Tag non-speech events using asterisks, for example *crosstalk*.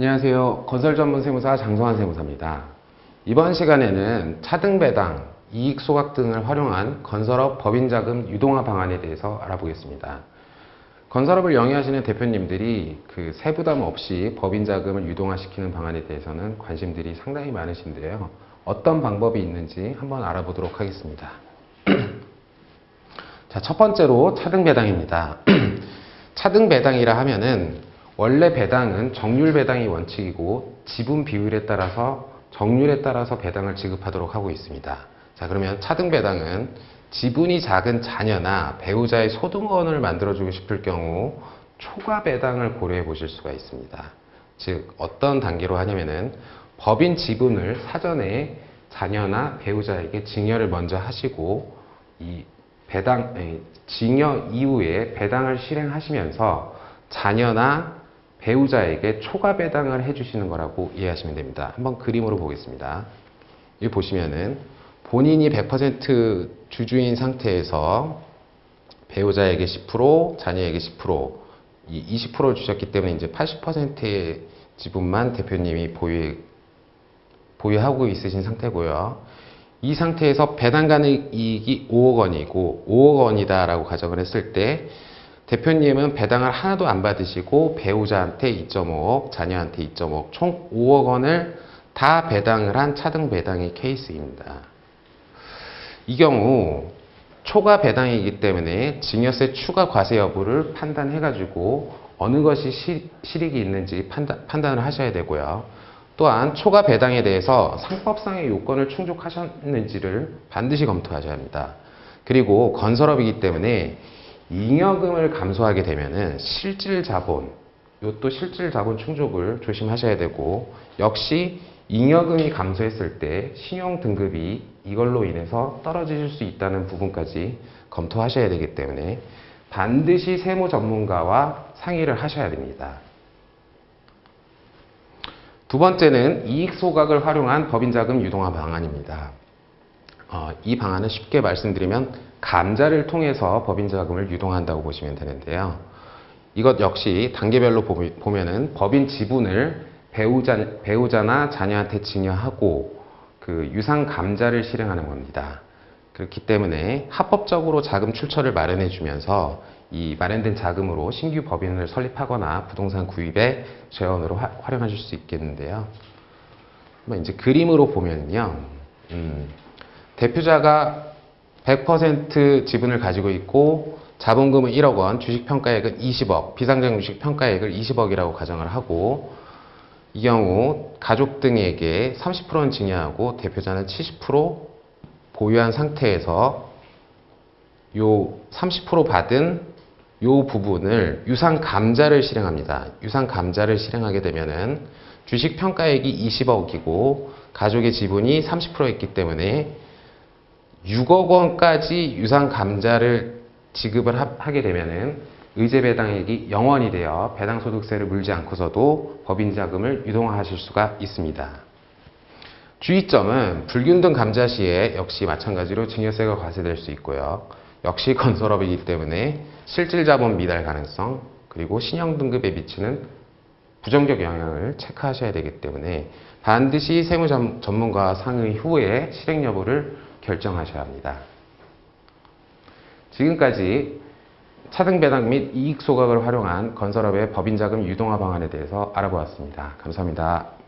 안녕하세요. 건설 전문 세무사 장성환 세무사입니다. 이번 시간에는 차등 배당, 이익 소각 등을 활용한 건설업 법인 자금 유동화 방안에 대해서 알아보겠습니다. 건설업을 영위하시는 대표님들이 그 세부담 없이 법인 자금을 유동화시키는 방안에 대해서는 관심들이 상당히 많으신데요. 어떤 방법이 있는지 한번 알아보도록 하겠습니다. *clears throat* 자, 첫 번째로 차등 배당입니다. *clears throat* 차등 배당이라 하면은 원래 배당은 정률 배당이 원칙이고 지분 비율에 따라서 정률에 따라서 배당을 지급하도록 하고 있습니다. 자, 그러면 차등 배당은 지분이 작은 자녀나 배우자의 소득원을 만들어주고 싶을 경우 초과 배당을 고려해 보실 수가 있습니다. 즉, 어떤 단계로 하냐면은 법인 지분을 사전에 자녀나 배우자에게 증여를 먼저 하시고 이 배당, 증여 이후에 배당을 실행하시면서 자녀나 배우자에게 초과 배당을 해주시는 거라고 이해하시면 됩니다. 한번 그림으로 보겠습니다. 여기 보시면은 본인이 100% 주주인 상태에서 배우자에게 10%, 자녀에게 10%, 이 20%를 주셨기 때문에 이제 80%의 지분만 대표님이 보유, 보유하고 있으신 상태고요. 이 상태에서 배당 가능 이익이 5억 원이고 5억 원이다라고 가정을 했을 때 대표님은 배당을 하나도 안 받으시고 배우자한테 2.5억, 자녀한테 2.5억, 총 5억 원을 다 배당을 한 차등 배당의 케이스입니다. 이 경우 초과 배당이기 때문에 증여세 추가 과세 여부를 판단해가지고 어느 것이 실, 실익이 있는지 판단, 판단을 하셔야 되고요. 또한 초과 배당에 대해서 상법상의 요건을 충족하셨는지를 반드시 검토하셔야 합니다. 그리고 건설업이기 때문에 잉여금을 감소하게 되면은 실질 자본, 이것도 실질 자본 충족을 조심하셔야 되고 역시 잉여금이 감소했을 때 신용 등급이 이걸로 인해서 떨어지실 수 있다는 부분까지 검토하셔야 되기 때문에 반드시 세무 전문가와 상의를 하셔야 됩니다. 두 번째는 이익 소각을 활용한 법인 자금 유동화 방안입니다. 어, 이 방안은 쉽게 말씀드리면 감자를 통해서 법인 자금을 유동한다고 보시면 되는데요. 이것 역시 단계별로 보면은 법인 지분을 배우자, 배우자나 자녀한테 증여하고 그 유상 감자를 실행하는 겁니다. 그렇기 때문에 합법적으로 자금 출처를 마련해 주면서 이 마련된 자금으로 신규 법인을 설립하거나 부동산 구입에 재원으로 화- 활용하실 수 있겠는데요. 이제 그림으로 보면요. 음, 대표자가 100% 지분을 가지고 있고 자본금은 1억 원, 주식 평가액은 20억, 비상장 주식 평가액을 20억이라고 가정을 하고 이 경우 가족 등에게 30%는 증여하고 대표자는 70% 보유한 상태에서 요 30% 받은 요 부분을 유상 감자를 실행합니다. 유상 감자를 실행하게 되면은 주식 평가액이 20억이고 가족의 지분이 30%있기 때문에 6억 원까지 유상 감자를 지급을 하- 하게 되면은 의제 배당액이 0원이 되어 배당 소득세를 물지 않고서도 법인 자금을 유동화하실 수가 있습니다. 주의점은 불균등 감자 시에 역시 마찬가지로 증여세가 과세될 수 있고요. 역시 건설업이기 때문에 실질 자본 미달 가능성 그리고 신용 등급에 미치는 부정적 영향을 체크하셔야 되기 때문에 반드시 세무 전- 전문가와 상의 후에 실행 여부를 결정하셔야 합니다. 지금까지 차등 배당 및 이익 소각을 활용한 건설업의 법인 자금 유동화 방안에 대해서 알아보았습니다. 감사합니다.